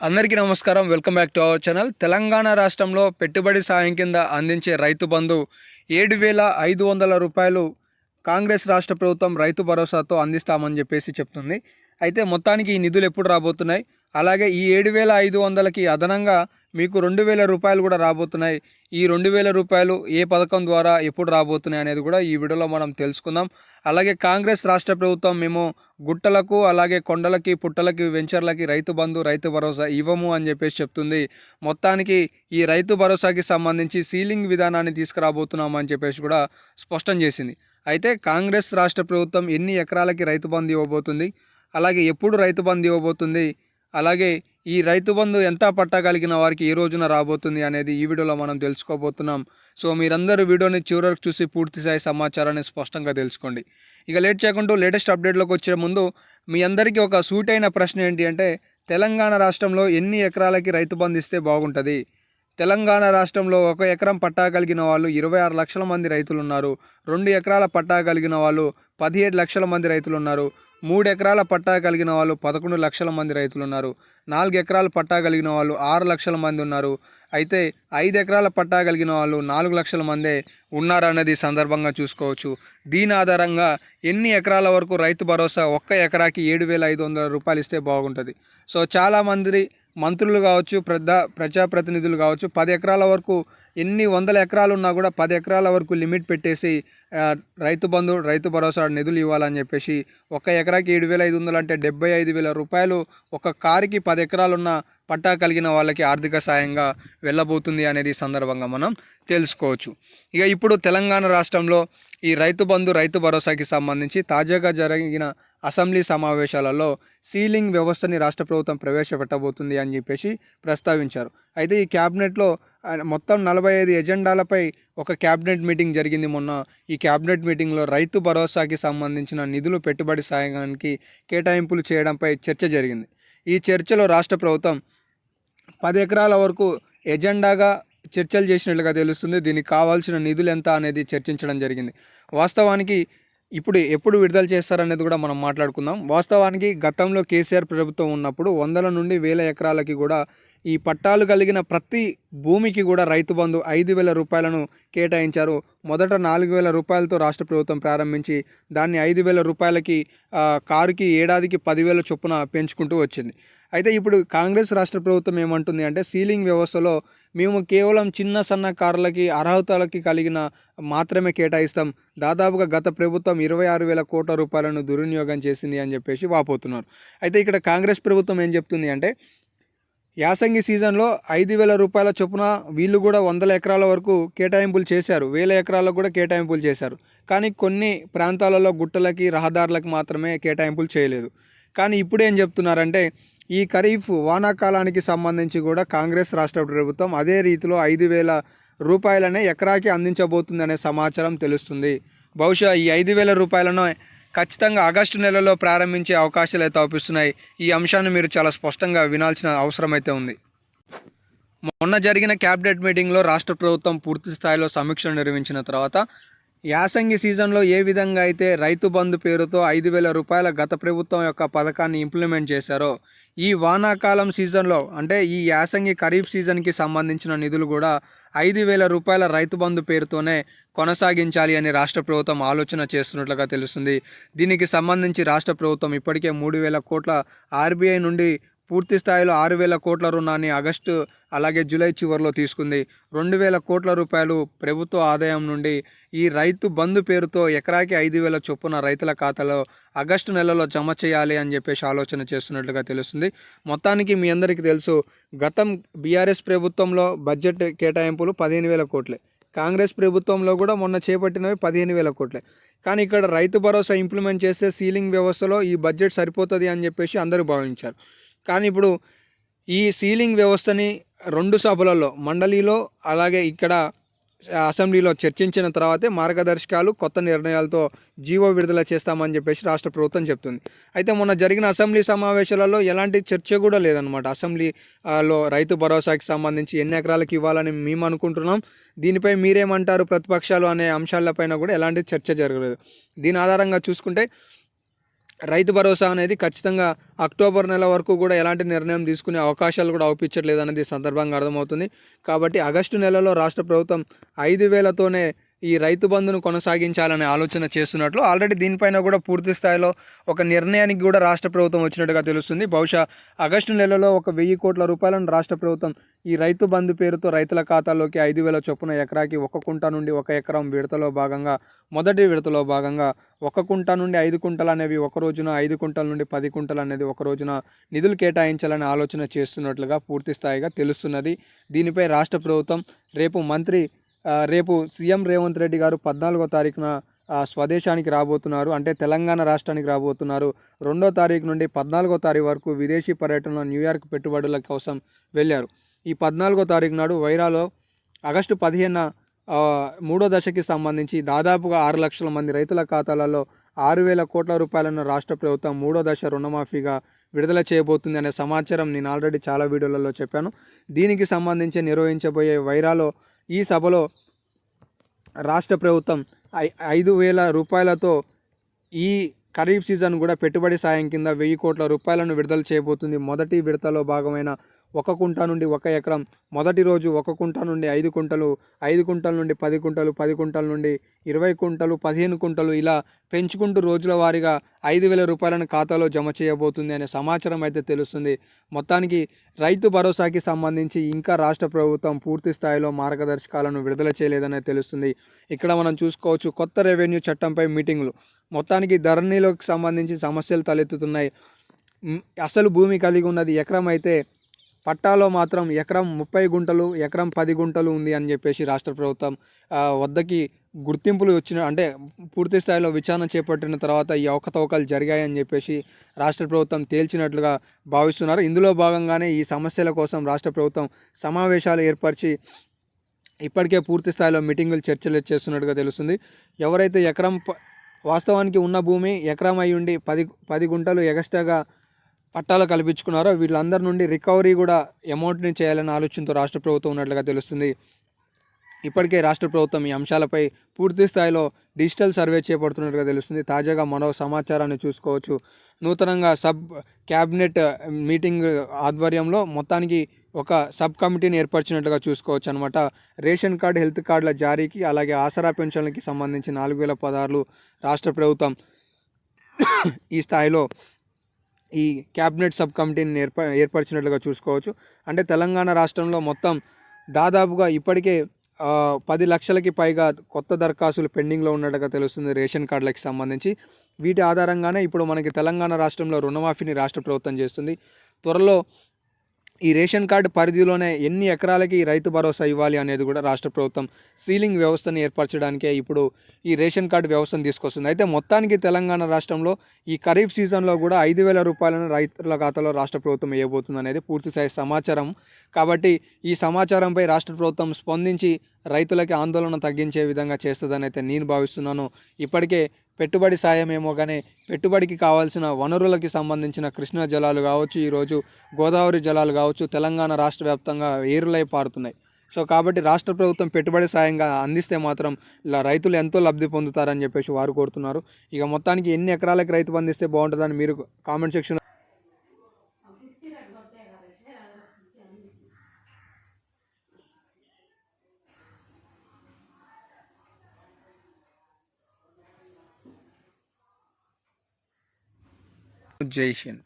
అందరికీ నమస్కారం. Welcome back to our channel. Telangana రాష్ట్రంలో పెట్టుబడి సాయం కింద అందించే రైతు బంధు ఏడు వేల ఐదు వందల రూపాయలు కాంగ్రెస్ రాష్ట్ర ప్రభుత్వం రైతు భరోసాతో అందిస్తామని చెప్పేసి చెప్తుంది. అయితే మొత్తానికి ఈ నిధులు ఎప్పుడు రాబోతున్నాయి? అలాగే ఈ ఏడు వేల ఐదు వందలకి అదనంగా మీకు రెండు వేల రూపాయలు కూడా రాబోతున్నాయి. ఈ రెండు వేల రూపాయలు ఏ పథకం ద్వారా ఎప్పుడు రాబోతున్నాయి అనేది కూడా ఈ వీడియోలో మనం తెలుసుకుందాం. అలాగే కాంగ్రెస్ రాష్ట్ర ప్రభుత్వం మేము గుట్టలకు అలాగే కొండలకి పుట్టలకి వెంచర్లకి రైతు బంధు రైతు భరోసా ఇవ్వము అని చెప్పేసి చెప్తుంది. మొత్తానికి ఈ రైతు భరోసాకి సంబంధించి సీలింగ్ విధానాన్ని తీసుకురాబోతున్నాం అని చెప్పేసి కూడా స్పష్టం చేసింది. అయితే కాంగ్రెస్ రాష్ట్ర ప్రభుత్వం ఎన్ని ఎకరాలకి రైతు బంధు ఇవ్వబోతుంది? అలాగే ఎప్పుడు రైతు బంధు ఇవ్వబోతుంది అలాగే ఈ రైతు బంధు ఎంత పట్టగలిగిన వారికి ఏ రోజున రాబోతుంది అనేది ఈ వీడియోలో మనం తెలుసుకోబోతున్నాం. సో మీరందరూ వీడియోని చివరకు చూసి పూర్తి స్థాయి సమాచారాన్ని స్పష్టంగా తెలుసుకోండి. ఇక లేట్ చేయకుండా లేటెస్ట్ అప్డేట్లోకి వచ్చే ముందు మీ అందరికీ ఒక సూట్ అయిన ప్రశ్న ఏంటి అంటే తెలంగాణ రాష్ట్రంలో ఎన్ని ఎకరాలకి రైతు బంధు ఇస్తే బాగుంటుంది? తెలంగాణ రాష్ట్రంలో ఒక ఎకరం పట్టా కలిగిన వాళ్ళు ఇరవై ఆరు లక్షల మంది రైతులు ఉన్నారు. రెండు ఎకరాల పట్టా కలిగిన వాళ్ళు పదిహేడు లక్షల మంది రైతులు ఉన్నారు మూడు ఎకరాల పట్టా కలిగిన వాళ్ళు పదకొండు లక్షల మంది రైతులు ఉన్నారు నాలుగు ఎకరాల పట్టా కలిగిన వాళ్ళు ఆరు లక్షల మంది ఉన్నారు. అయితే ఐదు ఎకరాల పట్టా కలిగిన వాళ్ళు నాలుగు లక్షల మందే ఉన్నారన్నది సందర్భంగా చూసుకోవచ్చు. దీని ఆధారంగా ఎన్ని ఎకరాల వరకు రైతు భరోసా ఒక్క ఎకరాకి ఏడు వేల ఐదు వందల రూపాయలు ఇస్తే బాగుంటుంది. సో చాలామంది మంత్రులు కావచ్చు ప్రజా ప్రజాప్రతినిధులు కావచ్చు పది ఎకరాల వరకు ఎన్ని వందల ఎకరాలు ఉన్నా కూడా పది ఎకరాల వరకు లిమిట్ పెట్టేసి రైతు బంధు రైతు భరోసా నిధులు ఇవ్వాలని చెప్పేసి ఒక ఎకరాకి ఏడు వేల ఐదు వందలు అంటే డెబ్బై ఐదు వేల రూపాయలు ఒక కారుకి పది ఎకరాలున్న పట్టా కలిగిన వాళ్ళకి ఆర్థిక సాయంగా వెళ్ళబోతుంది అనేది సందర్భంగా మనం తెలుసుకోవచ్చు. ఇక ఇప్పుడు తెలంగాణ రాష్ట్రంలో ఈ రైతు బంధు రైతు భరోసాకి సంబంధించి తాజాగా జరిగిన అసెంబ్లీ సమావేశాలలో సీలింగ్ వ్యవస్థని రాష్ట్ర ప్రభుత్వం ప్రవేశపెట్టబోతుంది అని చెప్పేసి ప్రస్తావించారు. అయితే ఈ క్యాబినెట్లో మొత్తం నలభై ఐదు ఎజెండాలపై ఒక క్యాబినెట్ మీటింగ్ జరిగింది మొన్న. ఈ క్యాబినెట్ మీటింగ్లో రైతు భరోసాకి సంబంధించిన నిధులు పెట్టుబడి సాయానికి కేటాయింపులు చేయడంపై చర్చ జరిగింది. ఈ చర్చలో రాష్ట్ర ప్రభుత్వం పది ఎకరాల వరకు ఎజెండాగా చర్చలు చేసినట్లుగా తెలుస్తుంది. దీనికి కావాల్సిన నిధులు ఎంత అనేది చర్చించడం జరిగింది. వాస్తవానికి ఇప్పుడు ఎప్పుడు విడుదల చేస్తారనేది కూడా మనం మాట్లాడుకుందాం. వాస్తవానికి గతంలో కేసీఆర్ ప్రభుత్వం ఉన్నప్పుడు వందల నుండి వేల ఎకరాలకి కూడా ఈ పట్టాలు కలిగిన ప్రతి భూమికి కూడా రైతు బంధు ఐదు వేల రూపాయలను కేటాయించారు. మొదట నాలుగు వేల రూపాయలతో రాష్ట్ర ప్రభుత్వం ప్రారంభించి దాన్ని ఐదు వేల రూపాయలకి కారుకి ఏడాదికి పదివేల చొప్పున పెంచుకుంటూ వచ్చింది. అయితే ఇప్పుడు కాంగ్రెస్ రాష్ట్ర ప్రభుత్వం ఏమంటుంది అంటే సీలింగ్ వ్యవస్థలో మేము కేవలం చిన్న సన్న కార్లకి అర్హతలకి కలిగిన మాత్రమే కేటాయిస్తాం. దాదాపుగా గత ప్రభుత్వం ఇరవై ఆరు వేల కోట్ల రూపాయలను దుర్వినియోగం చేసింది అని చెప్పేసి వాపోతున్నారు. అయితే ఇక్కడ కాంగ్రెస్ ప్రభుత్వం ఏం చెప్తుంది అంటే యాసంగి సీజన్లో ఐదు వేల రూపాయల చొప్పున వీళ్ళు కూడా వందల ఎకరాల వరకు కేటాయింపులు చేశారు. వేల ఎకరాలకు కూడా కేటాయింపులు చేశారు. కానీ కొన్ని ప్రాంతాలలో గుట్టలకి రహదారులకు మాత్రమే కేటాయింపులు చేయలేదు. కానీ ఇప్పుడు ఏం చెప్తున్నారంటే ఈ ఖరీఫ్ వానాకాలానికి సంబంధించి కూడా కాంగ్రెస్ రాష్ట్ర ప్రభుత్వం అదే రీతిలో ఐదు వేల రూపాయలనే ఎకరాకి అందించబోతుందనే సమాచారం తెలుస్తుంది. బహుశా ఈ ఐదు వేల రూపాయలను ఖచ్చితంగా ఆగస్టు నెలలో ప్రారంభించే అవకాశాలు అయితే అవుపిస్తున్నాయి ఈ అంశాన్ని మీరు చాలా స్పష్టంగా వినాల్సిన అవసరం అయితే ఉంది. మొన్న జరిగిన క్యాబినెట్ మీటింగ్లో రాష్ట్ర ప్రభుత్వం పూర్తి స్థాయిలో సమీక్ష నిర్వహించిన తర్వాత యాసంగి సీజన్లో ఏ విధంగా అయితే రైతు బంధు పేరుతో ఐదు వేల రూపాయల గత ప్రభుత్వం యొక్క పథకాన్ని ఇంప్లిమెంట్ చేశారో ఈ వానాకాలం సీజన్లో అంటే ఈ యాసంగి ఖరీఫ్ సీజన్కి సంబంధించిన నిధులు కూడా ఐదు వేల రూపాయల రైతు బంధు పేరుతోనే కొనసాగించాలి అని రాష్ట్ర ప్రభుత్వం ఆలోచన చేస్తున్నట్లుగా తెలుస్తుంది. దీనికి సంబంధించి రాష్ట్ర ప్రభుత్వం ఇప్పటికే మూడు వేల కోట్ల ఆర్బీఐ నుండి పూర్తి స్థాయిలో ఆరు వేల కోట్ల రుణాన్ని ఆగస్టు అలాగే జూలై చివరిలో తీసుకుంది. రెండు వేల కోట్ల రూపాయలు ప్రభుత్వ ఆదాయం నుండి ఈ రైతు బంధు పేరుతో ఎకరాకి ఐదు వేల చొప్పున రైతుల ఖాతాలో ఆగస్టు నెలలో జమ చేయాలి అని చెప్పేసి ఆలోచన చేస్తున్నట్లుగా తెలుస్తుంది. మొత్తానికి మీ అందరికీ తెలుసు గతం బీఆర్ఎస్ ప్రభుత్వంలో బడ్జెట్ కేటాయింపులు పదిహేను వేల కోట్లే. కాంగ్రెస్ ప్రభుత్వంలో కూడా మొన్న చేపట్టినవి పదిహేను వేల కోట్లే. కానీ ఇక్కడ రైతు భరోసా ఇంప్లిమెంట్ చేస్తే సీలింగ్ వ్యవస్థలో ఈ బడ్జెట్ సరిపోతుంది అని చెప్పేసి అందరూ భావించారు. కానీ ఇప్పుడు ఈ సీలింగ్ వ్యవస్థని రెండు సభలలో మండలిలో అలాగే ఇక్కడ అసెంబ్లీలో చర్చించిన తర్వాతే మార్గదర్శకాలు కొత్త నిర్ణయాలతో జీవో విడుదల చేస్తామని చెప్పేసి రాష్ట్ర ప్రభుత్వం చెప్తుంది. అయితే మొన్న జరిగిన అసెంబ్లీ సమావేశాలలో ఎలాంటి చర్చ కూడా లేదనమాట అసెంబ్లీ లో రైతు భరోసాకి సంబంధించి ఎన్ని ఎకరాలకు ఇవ్వాలని మేము అనుకుంటున్నాం. దీనిపై మీరేమంటారు ప్రతిపక్షాలు అనే అంశాలపైన కూడా ఎలాంటి చర్చ జరగలేదు. దీని ఆధారంగా చూసుకుంటే రైతు భరోసా అనేది ఖచ్చితంగా అక్టోబర్ నెల వరకు కూడా ఎలాంటి నిర్ణయం తీసుకునే అవకాశాలు కూడా అవుపించట్లేదు అనేది సందర్భంగా అర్థమవుతుంది. కాబట్టి ఆగస్టు నెలలో రాష్ట్ర ప్రభుత్వం ఐదు వేలతోనే ఈ రైతు బంధును కొనసాగించాలనే ఆలోచన చేస్తున్నట్లు ఆల్రెడీ దీనిపైన కూడా పూర్తి స్థాయిలో ఒక నిర్ణయానికి కూడా రాష్ట్ర ప్రభుత్వం వచ్చినట్టుగా తెలుస్తుంది. బహుశా ఆగస్టు నెలలో ఒక వెయ్యి కోట్ల రూపాయలను రాష్ట్ర ప్రభుత్వం ఈ రైతు బంధు పేరుతో రైతుల ఖాతాలోకి ఐదు వేల చొప్పున ఎకరాకి ఒక కుంట నుండి ఒక ఎకరం విడతలో భాగంగా మొదటి విడతలో భాగంగా ఒక కుంట నుండి ఐదు కుంటలు అనేవి ఒక రోజున ఐదు కుంటల నుండి పది కుంటలు అనేది ఒక రోజున నిధులు కేటాయించాలని ఆలోచన చేస్తున్నట్లుగా పూర్తి స్థాయిగా తెలుస్తున్నది. దీనిపై రాష్ట్ర ప్రభుత్వం రేపు మంత్రి రేపు సీఎం రేవంత్ రెడ్డి గారు పద్నాలుగో తారీఖున స్వదేశానికి రాబోతున్నారు. అంటే తెలంగాణ రాష్ట్రానికి రాబోతున్నారు. రెండో తారీఖు నుండి పద్నాలుగో తారీఖు వరకు విదేశీ పర్యటనలో న్యూయార్క్ పెట్టుబడుల కోసం వెళ్ళారు. ఈ పద్నాలుగో తారీఖు నాడు వైరాలో ఆగస్టు పదిహేన మూడో దశకి సంబంధించి దాదాపుగా ఆరు లక్షల మంది రైతుల ఖాతాలలో ఆరు వేల కోట్ల రూపాయలను రాష్ట్ర ప్రభుత్వం మూడో దశ రుణమాఫీగా విడుదల చేయబోతుంది అనే సమాచారం నేను ఆల్రెడీ చాలా వీడియోలలో చెప్పాను. దీనికి సంబంధించి నిర్వహించబోయే వైరాలో ఈ సభలో రాష్ట్ర ప్రభుత్వం ఐ- ఐదు వేల రూపాయలతో ఈ ఖరీఫ్ సీజన్ కూడా పెట్టుబడి సాయం కింద వెయ్యి కోట్ల రూపాయలను విడుదల చేయబోతుంది. మొదటి విడతలో భాగమైన ఒక కుంట నుండి ఒక ఎకరం మొదటి రోజు ఒక కుంట నుండి ఐదు కుంటలు ఐదు కుంటల నుండి పది కుంటలు పది కుంటల నుండి ఇరవై కుంటలు పదిహేను కుంటలు ఇలా పెంచుకుంటూ రోజుల వారీగా ఐదు వేల రూపాయలను ఖాతాలో జమ చేయబోతుంది అనే సమాచారం అయితే తెలుస్తుంది. మొత్తానికి రైతు భరోసాకి సంబంధించి ఇంకా రాష్ట్ర ప్రభుత్వం పూర్తి స్థాయిలో మార్గదర్శకాలను విడుదల చేయలేదనే తెలుస్తుంది. ఇక్కడ మనం చూసుకోవచ్చు కొత్త రెవెన్యూ చట్టంపై మీటింగ్లు. మొత్తానికి ధరణిలోకి సంబంధించి సమస్యలు తలెత్తుతున్నాయి. అసలు భూమి కలిగి ఉన్నది ఎకరం అయితే పట్టాలో మాత్రం ఎకరం ముప్పై గుంటలు ఎకరం పది గుంటలు ఉంది అని చెప్పేసి రాష్ట్ర ప్రభుత్వం వద్దకి గుర్తింపులు వచ్చిన అంటే పూర్తి స్థాయిలో విచారణ చేపట్టిన తర్వాత ఈ అవకతవకలు జరిగాయని చెప్పేసి రాష్ట్ర ప్రభుత్వం తేల్చినట్లుగా భావిస్తున్నారు. ఇందులో భాగంగానే ఈ సమస్యల కోసం రాష్ట్ర ప్రభుత్వం సమావేశాలు ఏర్పరిచి ఇప్పటికే పూర్తి స్థాయిలో మీటింగులు చర్చలు చేస్తున్నట్టుగా తెలుస్తుంది. ఎవరైతే ఎకరం వాస్తవానికి ఉన్న భూమి ఎకరం అయ్యుండి పది పది గుంటలు ఎగస్ట్రాగా పట్టాలు కల్పించుకున్నారో వీళ్ళందరి నుండి రికవరీ కూడా అమౌంట్ని చేయాలనే ఆలోచనతో రాష్ట్ర ప్రభుత్వం ఉన్నట్లుగా తెలుస్తుంది. ఇప్పటికే రాష్ట్ర ప్రభుత్వం ఈ అంశాలపై పూర్తి స్థాయిలో డిజిటల్ సర్వే చేపడుతున్నట్టుగా తెలుస్తుంది. తాజాగా మరో సమాచారాన్ని చూసుకోవచ్చు. నూతనంగా సబ్ క్యాబినెట్ మీటింగ్ ఆధ్వర్యంలో మొత్తానికి ఒక సబ్ కమిటీని ఏర్పరిచినట్లుగా చూసుకోవచ్చు అనమాట రేషన్ కార్డు హెల్త్ కార్డుల జారీకి అలాగే ఆసరా పెన్షన్లకి సంబంధించి నాలుగు వేల పదహారులు రాష్ట్ర ప్రభుత్వం ఈ స్థాయిలో ఈ క్యాబినెట్ సబ్ కమిటీని ఏర్ప ఏర్పరిచినట్లుగా చూసుకోవచ్చు. అంటే తెలంగాణ రాష్ట్రంలో మొత్తం దాదాపుగా ఇప్పటికే పది లక్షలకి పైగా కొత్త దరఖాస్తులు పెండింగ్లో ఉన్నట్టుగా తెలుస్తుంది రేషన్ కార్డులకు సంబంధించి. వీటి ఆధారంగానే ఇప్పుడు మనకి తెలంగాణ రాష్ట్రంలో రుణమాఫీని రాష్ట్ర ప్రభుత్వం చేస్తుంది. త్వరలో ఈ రేషన్ కార్డు పరిధిలోనే ఎన్ని ఎకరాలకి రైతు భరోసా ఇవ్వాలి అనేది కూడా రాష్ట్ర ప్రభుత్వం సీలింగ్ వ్యవస్థను ఏర్పరచడానికే ఇప్పుడు ఈ రేషన్ కార్డు వ్యవస్థను తీసుకొస్తుంది. అయితే మొత్తానికి తెలంగాణ రాష్ట్రంలో ఈ ఖరీఫ్ సీజన్లో కూడా ఐదు వేల రూపాయలను రైతుల ఖాతాలో రాష్ట్ర ప్రభుత్వం వేయబోతుంది అనేది పూర్తి స్థాయి సమాచారం. కాబట్టి ఈ సమాచారంపై రాష్ట్ర ప్రభుత్వం స్పందించి రైతులకి ఆందోళన తగ్గించే విధంగా చేస్తుందని అయితే నేను భావిస్తున్నాను. ఇప్పటికే పెట్టుబడి సాయం ఏమో కానీ పెట్టుబడికి కావాల్సిన వనరులకి సంబంధించిన కృష్ణా జలాలు కావచ్చు ఈరోజు గోదావరి జలాలు కావచ్చు తెలంగాణ రాష్ట్ర వ్యాప్తంగా ఏరులై పారుతున్నాయి. సో కాబట్టి రాష్ట్ర ప్రభుత్వం పెట్టుబడి సాయంగా అందిస్తే మాత్రం ఇలా రైతులు ఎంతో లబ్ధి పొందుతారని చెప్పేసి వారు కోరుతున్నారు. ఇక మొత్తానికి ఎన్ని ఎకరాలకు రైతు బంధిస్తే బాగుంటుందని మీరు కామెంట్ సెక్షన్ accusation